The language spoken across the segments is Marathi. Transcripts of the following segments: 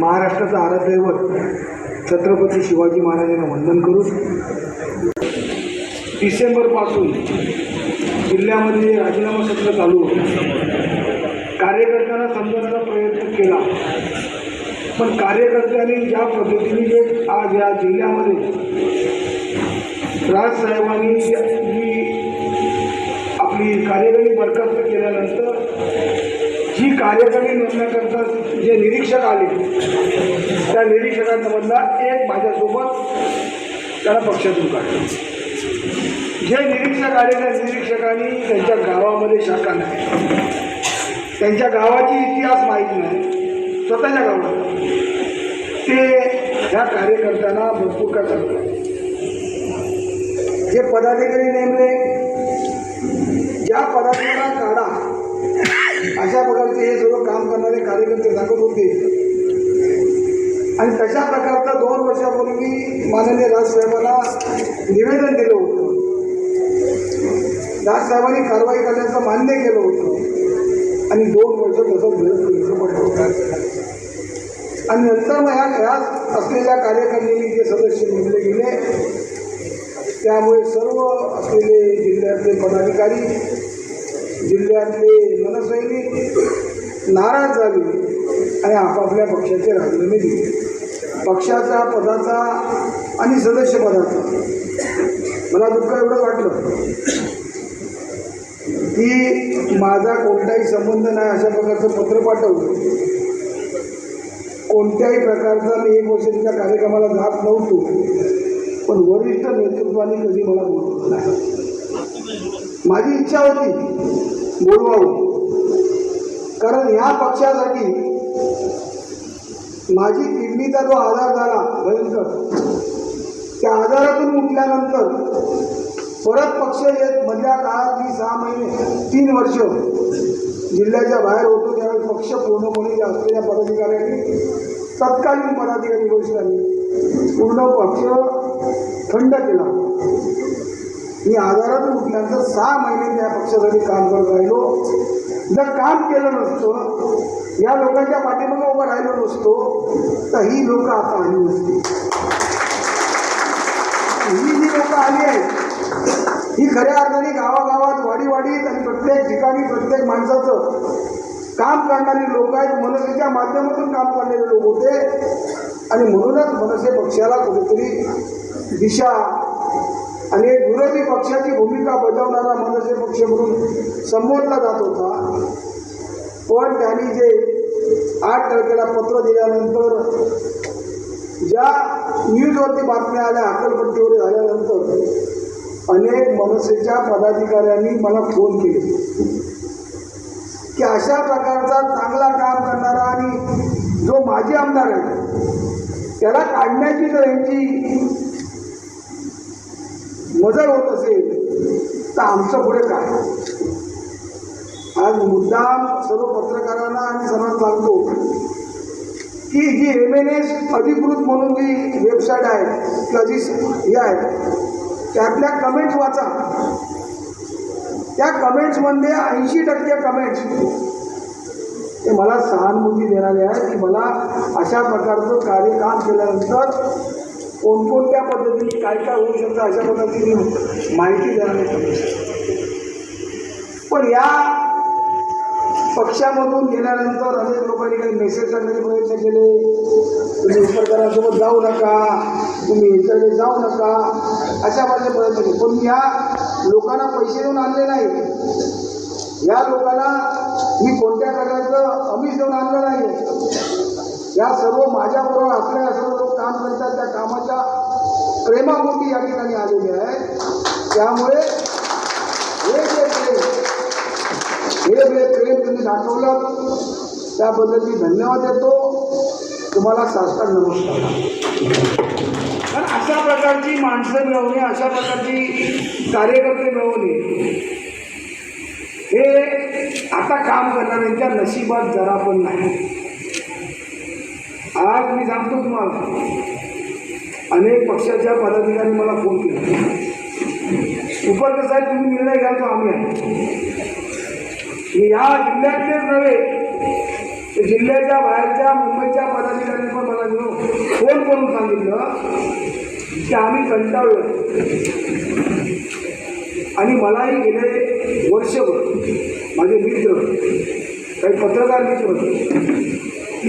महाराष्ट्राचं आराध्यदैवत छत्रपती शिवाजी महाराजांना वंदन करून डिसेंबरपासून जिल्ह्यामध्ये राजीनामा सत्र चालू होतं. कार्यकर्त्यांना समजायचा प्रयत्न केला. पण कार्यकर्त्यांनी ज्या पद्धतीने जे आज या जिल्ह्यामध्ये राजसाहेबांनी आपली कार्यकारी बरखास्त केल्यानंतर जी कार्यकारी नोंदण्याकरता जे निरीक्षक आले त्या निरीक्षकांमधला एक माझ्यासोबत त्याला पक्षातून काढलं. जे निरीक्षक आले त्या निरीक्षकांनी त्यांच्या गावामध्ये शाखा नाही. त्यांच्या गावाची इतिहास माहीत नाही. स्वतःच्या गावात. ते ह्या कार्यकर्त्यांना भरपूर काय करतात. जे पदाधिकारी नेमले या पदार्थाला काढा. अशा प्रकारचे हे सर्व काम करणारे कार्यकर्ते सांगत होते. आणि तशा प्रकारचं दोन वर्षापूर्वी माननीय राजसाहेबांना निवेदन दिलं होतं. राजसाहेबांनी कारवाई करण्याचं मान्य केलं होतं. आणि दोन वर्ष तसं पडलं होतं. आणि नंतर मग ह्या ह्या असलेल्या कार्यकारिणी जे सदस्य नेमले गेले त्यामुळे सर्व असलेले जिल्ह्यातले पदाधिकारी जिल्ह्यातले मनसैनिक नाराज झाले आणि आपापल्या पक्षाचे राजीनामे दिले. पक्षाचा पदाचा आणि सदस्य पदाचा. मला दुःख एवढं वाटलं. की माझा कोणताही संबंध नाही अशा प्रकारचं पत्र पाठवलं. कोणत्याही प्रकारचा मी एक वर्षाच्या कार्यक्रमाला जात नव्हतो. पण वरिष्ठ नेतृत्वाने कधी मला बोलवलं नाही. माझी इच्छा होती. बोलवावं. कारण ह्या पक्षासाठी माझी किडनीचा जो आजार झाला भयंकर त्या आजारातून उठल्यानंतर परत पक्ष येत मधल्या काळात मी सहा महिने तीन वर्ष जिल्ह्याच्या बाहेर होतो त्यावेळेस पक्ष पूर्णपणे जे असलेल्या पदाधिकाऱ्यांनी तत्कालीन पदाधिकारी वरिष्ठांनी पूर्ण पक्ष थंड केला. मी आजारातून उठल्यानंतर सहा महिने त्या पक्षासाठी काम करत राहिलो. जर काम केलं नसतं या लोकांच्या पाठीमागं उभं राहिलो नसतो तर ही लोक आता आली नसती. ही जी लोक आली आहेत ही खऱ्या अर्थाने गावागावात वाडीवाडीत आणि प्रत्येक ठिकाणी प्रत्येक माणसाचं काम करणारी लोक आहेत. मनसेच्या माध्यमातून काम करणारे लोक होते. आणि म्हणूनच मनसे पक्षाला कुठेतरी दिशा आणि एक विरोधी पक्षाची भूमिका बजावणारा मनसे पक्ष म्हणून संबोधला जात होता. पण त्यांनी जे आठ तारखेला पत्र दिल्यानंतर ज्या न्यूजवरती बातम्या आल्या अकलपट्टीवर झाल्यानंतर अनेक मनसेच्या पदाधिकाऱ्यांनी मला फोन केले. की अशा प्रकारचा चांगला काम करणारा आणि जो माजी आमदार आहे त्याला काढण्याची जर यांची वजन होत असेल तर आमचं पुढे काय? आज मुद्दाम सर्व पत्रकारांना आणि सर्वांना सांगतो की जी एम एन एस अधिकृत म्हणून जी वेबसाईट आहे किंवा जी हे आहे त्यातल्या कमेंट्स वाचा. त्या कमेंट्समध्ये ऐंशी टक्के कमेंट्स ते मला सहानुभूती देणारे आहे की मला अशा प्रकारचं कार्य काम केल्यानंतर कोणकोणत्या पद्धतीने काय काय होऊ शकतं अशा पद्धतीने मी माहिती देणारे पण या पक्षामधून गेल्यानंतर अनेक लोकांनी काही मेसेज करण्याचे प्रयत्न केले. तुम्ही उपकरणासोबत जाऊ नका. तुम्ही इकडे जाऊ नका. अशा माझे प्रयत्न केले. पण मी या लोकांना पैसे देऊन आणले नाही. या लोकांना मी कोणत्या प्रकारचं अमिष देऊन आणलं नाही. या सर्व माझ्याबरोबर असलेल्या सर्व लोक काम करतात त्या कामाच्या प्रेमापोटी या ठिकाणी आलेले आहे त्यामुळे हे जे प्रेम हे जे प्रेम तुम्ही दाखवलं त्याबद्दल मी धन्यवाद देतो. तुम्हाला साष्टांग नमस्कार. कारण अशा प्रकारची माणसं मिळवणे अशा प्रकारची कार्यकर्ते मिळवणे हे आता काम करणाऱ्यांच्या नशिबात जरा पण नाही. आज मी सांगतो तुम्हाला. अनेक पक्षाच्या पदाधिकारी मला फोन केला. उपर साहेब तुम्ही निर्णय घालतो तो आम्ही आहे. या जिल्ह्यातलेच नव्हे जिल्ह्याच्या बाहेरच्या मुंबईच्या पदाधिकाऱ्यांनी पण मला घेऊन फोन करून सांगितलं की आम्ही कंटाळलो आणि मलाही गेले वर्षभर माझे मित्र काही पत्रकार मित्र होते.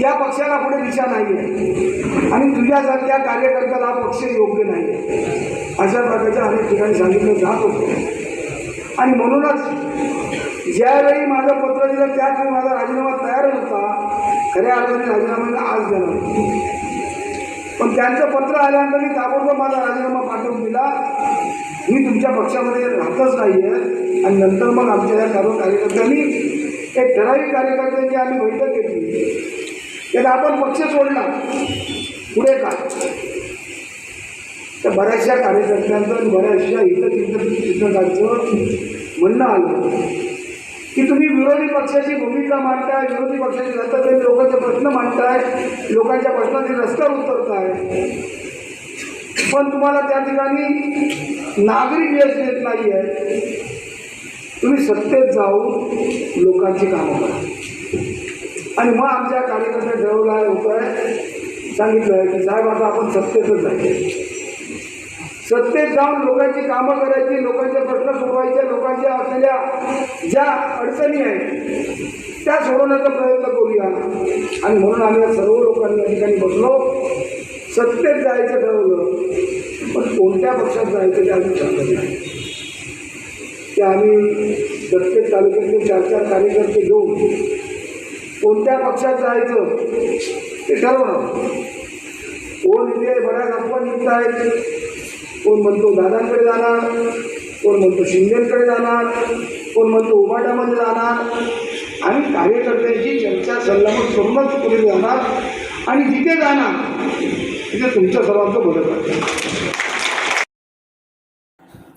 या पक्षाला पुढे दिशा नाही आहे आणि तुझ्यासारख्या कार्यकर्त्याला हा पक्ष योग्य नाही आहे अशा प्रकारच्या अनेक ठिकाणी सांगितलं जात होतं. आणि म्हणूनच ज्यावेळी माझं पत्र दिलं त्याच वेळी माझा राजीनामा तयार होता खऱ्या अर्थाने राजीनामा आज देणार पण त्यांचं पत्र आल्यानंतर मी ताबडतोब माझा राजीनामा पाठवून दिला. मी तुमच्या पक्षामध्ये राहतच नाही आहे आणि नंतर मग आमच्या या सर्व कार्यकर्त्यांनी एक ठराविक कार्यकर्त्यांची आम्ही बैठक घेतली. त्यात आपण पक्ष सोडला पुढे काय? तर बऱ्याचशा कार्यकर्त्यांचं बऱ्याचशा इतर इतर चित्रकांचं म्हणणं आलं. की तुम्ही विरोधी पक्षाची भूमिका मांडताय विरोधी पक्षाची सातत्याने लोकांचे प्रश्न मांडताय लोकांच्या प्रश्नाचे रस्त्यावर उतरताय. पण तुम्हाला त्या ठिकाणी नागरिक यश देत नाही आहे तुम्ही सत्तेत जाऊन लोकांची कामं करा. आणि मग आमच्या कार्य ठरवलं आहे होतं सांगितलं की साहेब आता आपण सत्तेतच जायचं सत्तेत जाऊन लोकांची कामं करायची लोकांचे प्रश्न सोडवायचे लोकांच्या असलेल्या ज्या अडचणी आहेत त्या सोडवण्याचा प्रयत्न करूया. आणि म्हणून आम्ही या सर्व लोकांनी या ठिकाणी बसलो. सत्तेत जायचं ठरवलं. पण कोणत्या पक्षात जायचं ते आम्ही ठरवलं नाही. ते आम्ही प्रत्येक तालुक्यातले चार चार कार्यकर्ते घेऊन कोणत्या पक्षात जायचं? ते ठरवणं कोण इथे बऱ्याच अफवा निघत आहेत कोण म्हणतो दादांकडे जाणार? कोण म्हणतो शिंदेकडे जाणार? कोण म्हणतो उभाट्यामध्ये जाणार? आणि कार्यकर्त्यांची चर्चा सल्लामत करूनच पुढे जाणार आणि जिथे जाणार तिथे तुमच्या सर्वांचं बरं करणार.